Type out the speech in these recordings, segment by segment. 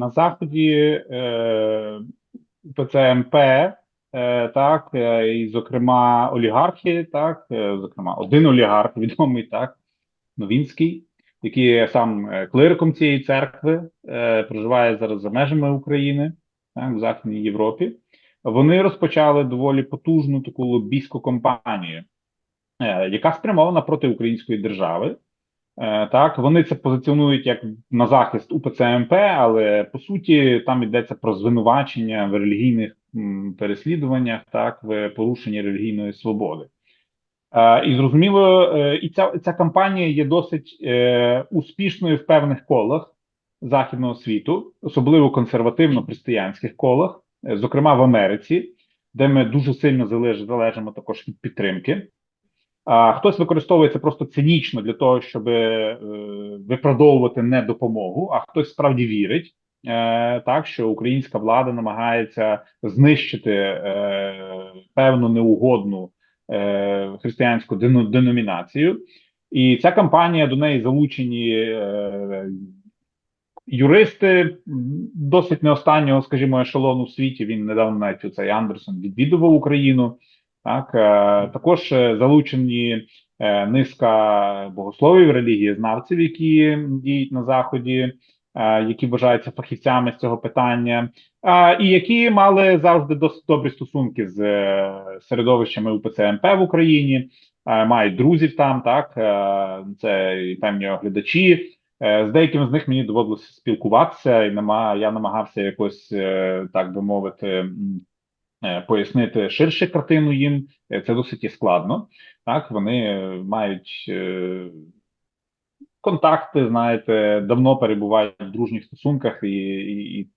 на заході е, ПЦМП, е, так, е, і, зокрема, олігархи, так, зокрема, один олігарх відомий, так, Новінський, який сам клириком цієї церкви, проживає зараз за межами України, так, в Західній Європі. Вони розпочали доволі потужну таку лобійську кампанію, яка спрямована проти української держави. Е, Так, вони це позиціонують як на захист УПЦ МП, але по суті там йдеться про звинувачення в релігійних переслідуваннях, так, в порушенні релігійної свободи. Е, І зрозуміло, е, і ця, ця кампанія є досить е, успішною в певних колах західного світу, особливо консервативно-християнських колах, зокрема в Америці, де ми дуже сильно залеж, залежимо також від підтримки. А хтось використовує це просто цинічно для того, щоб е, виправдовувати недопомогу, а хтось справді вірить, е, так що українська влада намагається знищити е, певну неугодну е, християнську деномінацію. І ця кампанія до неї залучені е, юристи досить не останнього, скажімо, ешелону в світі. Він недавно навіть цей Андерсон відвідував Україну. Так, е, також е, залучені е, низка богословів, релігієзнавців, які діють на заході, які вважаються фахівцями з цього питання, і які мали завжди досить добрі стосунки з середовищами УПЦ МП в Україні, мають друзів там, так це і певні оглядачі. З деякими з них мені доводилося спілкуватися, і нема я намагався якось так би мовити. Е, Пояснити ширше картину їм е, це досить складно. Так, вони мають е, контакти, знаєте, давно перебувають в дружніх стосунках, і, і,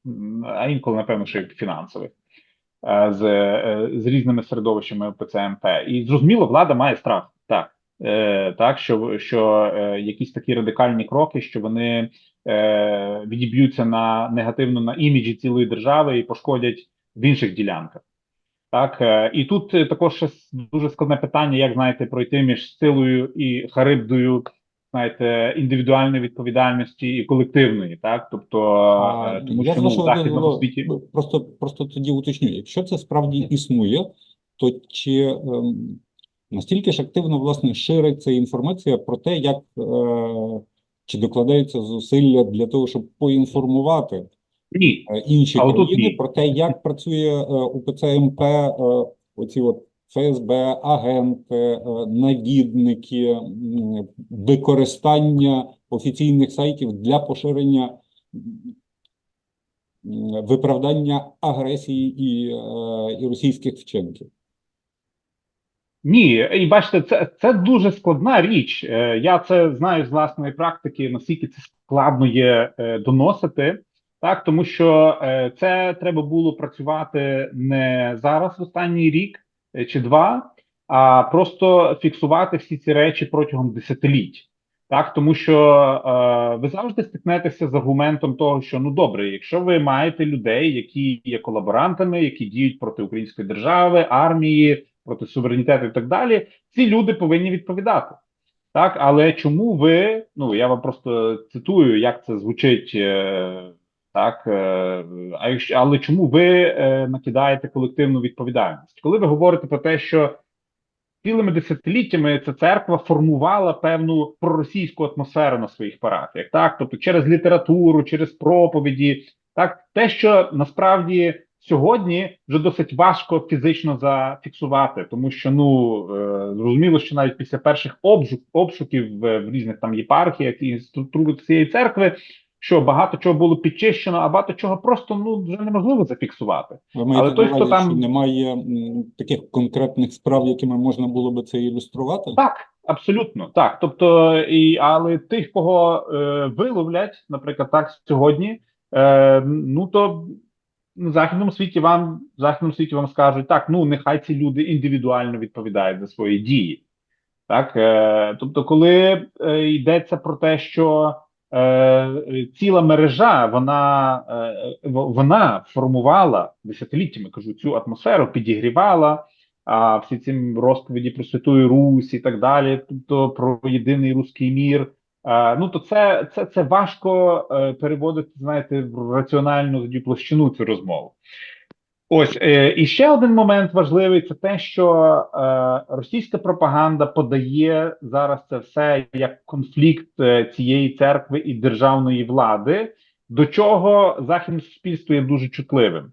а інколи, напевно, ще й фінансових з, з різними середовищами ПЦМП. І зрозуміло, влада має страх. Так, е, так що, що е, якісь такі радикальні кроки, що вони е, відіб'ються на негативно на іміджі цілої держави і пошкодять в інших ділянках. Так, е, і тут е, також дуже складне питання, як знаєте, пройти між силою і харибдою, знаєте, індивідуальної відповідальності і колективної, так, тобто А, е, тому я що ну, в західному дозволу світі просто, просто тоді уточню, якщо це справді існує, то чи ем, настільки ж активно власне шириться інформація про те, як е, чи докладаються зусилля для того, щоб поінформувати ні, е, інші А країни ні. про те, як працює е, УПЦ МП, е, оці от ФСБ, агенти, навідники, використання офіційних сайтів для поширення виправдання агресії і, і російських вчинків. Ні, і бачите, це, це дуже складна річ. Я це знаю з власної практики, наскільки це складно є доносити, так тому що е, це треба було працювати не зараз, в останній рік е, чи два, а просто фіксувати всі ці речі протягом десятиліть. Так, тому що е, ви завжди стикнетеся з аргументом того, що ну добре, якщо ви маєте людей, які є колаборантами, які діють проти української держави, армії, проти суверенітету і так далі, ці люди повинні відповідати. Так, але чому ви? Ну я вам просто цитую, як це звучить. Е, так, е, а якщо але чому ви е, накидаєте колективну відповідальність? Коли ви говорите про те, що цілими десятиліттями ця церква формувала певну проросійську атмосферу на своїх парафіях, так, тобто через літературу, через проповіді, так, те, що насправді сьогодні вже досить важко фізично зафіксувати, тому що ну е, зрозуміло, що навіть після перших обшук, обшуків в, різних там єпархіях і структури цієї церкви, що багато чого було підчищено, а багато чого просто ну вже неможливо зафіксувати. Ви маєте Але той, хто там- що немає таких конкретних справ, якими можна було би це ілюструвати? Так, абсолютно так. Тобто, і але тих, кого е, виловлять, наприклад, так сьогодні, е, ну то в західному світі вам в західному світі вам скажуть так, ну нехай ці люди індивідуально відповідають за свої дії. Так, е, тобто, коли е, йдеться про те, що е, ціла мережа, вона, е, вона формувала десятиліттями, кажу, цю атмосферу, підігрівала а всі ці розповіді про Святую Русь і так далі, тобто про єдиний руський мір. Е, ну то це, це, це важко переводити, знаєте, в раціональну площину цю розмову. Ось е, і ще один момент важливий: це те, що е, російська пропаганда подає зараз це все як конфлікт е, цієї церкви і державної влади, до чого західне суспільство є дуже чутливим.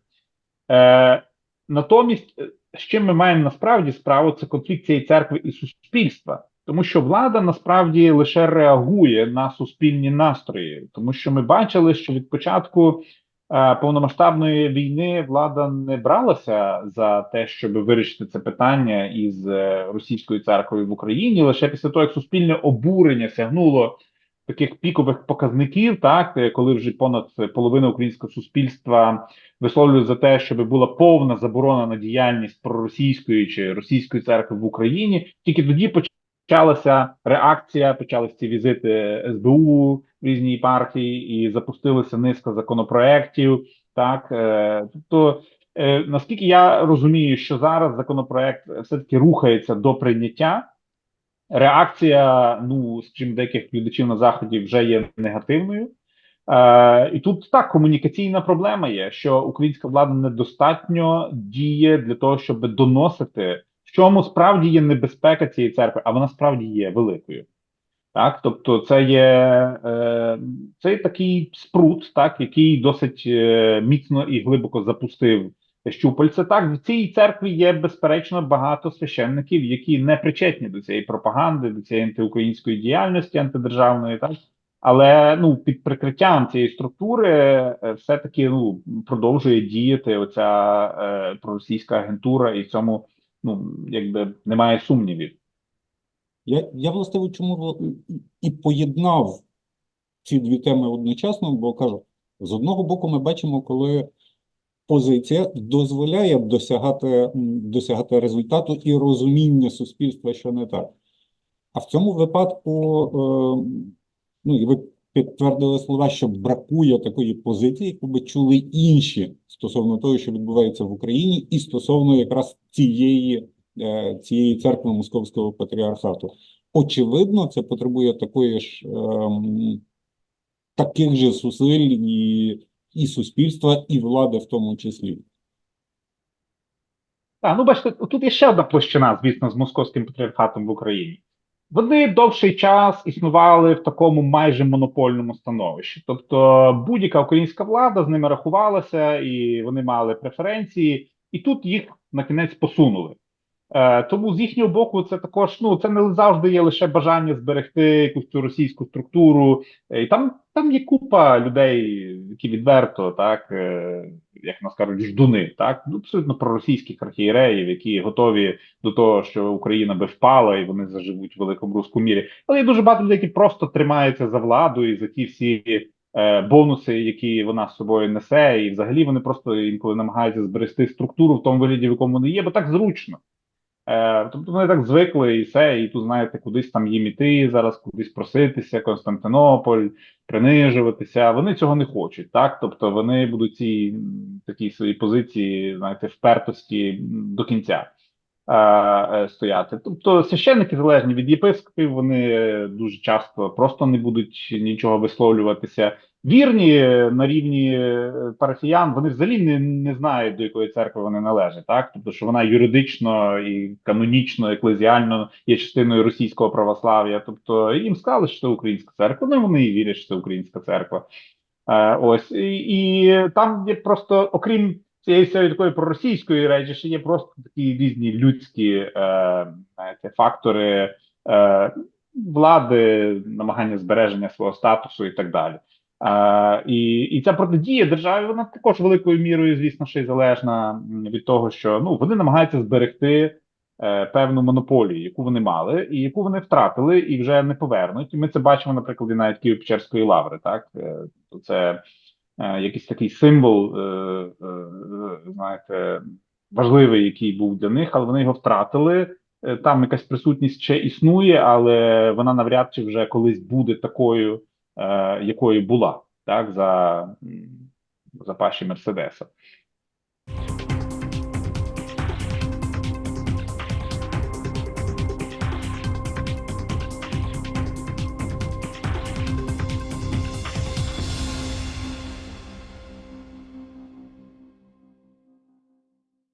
Натомість, з чим ми маємо насправді справу, це конфлікт цієї церкви і суспільства, тому що влада насправді лише реагує на суспільні настрої, тому що ми бачили, що від початку повномасштабної війни влада не бралася за те, щоб вирішити це питання із е, російською церквою в Україні. Лише після того, як суспільне обурення сягнуло таких пікових показників, так е, коли вже понад половина українського суспільства висловлює за те, щоб була повна заборона на діяльність проросійської чи російської церкви в Україні, тільки тоді почалася реакція, почалися ці візити СБУ в різні партії і запустилася низка законопроєктів. Так, е, тобто, е, наскільки я розумію, що зараз законопроект все таки рухається до прийняття. Реакція, ну чим деяких глядачів на заході вже є негативною. Е, І тут так комунікаційна проблема є, що українська влада недостатньо діє для того, щоб доносити, чому справді є небезпека цієї церкви, а вона справді є великою. Так, тобто, це є е, це такий спрут, так який досить е, міцно і глибоко запустив щупальце. Так в цій церкві є безперечно багато священників, які не причетні до цієї пропаганди, до цієї антиукраїнської діяльності антидержавної, так але ну під прикриттям цієї структури е, все таки ну продовжує діяти оця е, проросійська агентура, і цьому ну якби немає сумнівів. Я, я власне чому і поєднав ці дві теми одночасно, бо кажу, з одного боку, ми бачимо, коли позиція дозволяє досягати, досягати результату і розуміння суспільства, що не так. А в цьому випадку, е, ну і ви підтвердили слова, що бракує такої позиції, яку би чули інші стосовно того, що відбувається в Україні, і стосовно якраз цієї. Е, цієї церкви Московського патріархату. Очевидно, це потребує такої ж ем, таких же зусиль і, і суспільства, і влади в тому числі. Так, ну бачите, тут є ще одна площина, звісно, з московським патріархатом в Україні. Вони довший час існували в такому майже монопольному становищі. Тобто будь-яка українська влада з ними рахувалася, і вони мали преференції, і тут їх на кінець посунули. Е, тому з їхнього боку, це також ну це не завжди є лише бажання зберегти якусь цю російську структуру. Е, і там там є купа людей, які відверто, так е, як нас кажуть, ждуни, так ну абсолютно проросійських архієреїв, які готові до того, що Україна би впала, і вони заживуть в великому руску мірі. Але є дуже багато людей, які просто тримаються за владу і за ті всі. Бонуси, які вона з собою несе, і взагалі вони просто інколи намагаються зберегти структуру в тому вигляді, в якому вони є, бо так зручно. Е, Тобто вони так звикли і все, і тут, знаєте, кудись там їм іти, зараз кудись проситися, Константинополь, принижуватися. Вони цього не хочуть, так? Тобто вони будуть ці такі свої позиції, знаєте, впертості до кінця е, е, стояти. Тобто священники залежні від єпископів, вони дуже часто просто не будуть нічого висловлюватися. Вірні на рівні е, парафіян, вони взагалі не не знають, до якої церкви вони належать, так тобто, що вона юридично і канонічно, еклезіально є частиною російського православ'я. Тобто їм сказали, що це українська церква. Ну вони і вірять, що це українська церква. Е, Ось і, і там є просто, окрім цієї всієї такої проросійської речі, ще є просто такі різні людські е, знаєте, фактори е, влади, намагання збереження свого статусу і так далі. А, І і ця протидія державі вона також великою мірою, звісно, ще й залежна від того, що ну вони намагаються зберегти е, певну монополію, яку вони мали, і яку вони втратили, і вже не повернуть. І ми це бачимо, наприклад, і навіть Києво-Печерської лаври. Так е, це е, якийсь такий символ, е, е, знаєте, важливий, який був для них, але вони його втратили. Е, там якась присутність ще існує, але вона навряд чи вже колись буде такою е, якою була так за, за паші Мерседеса.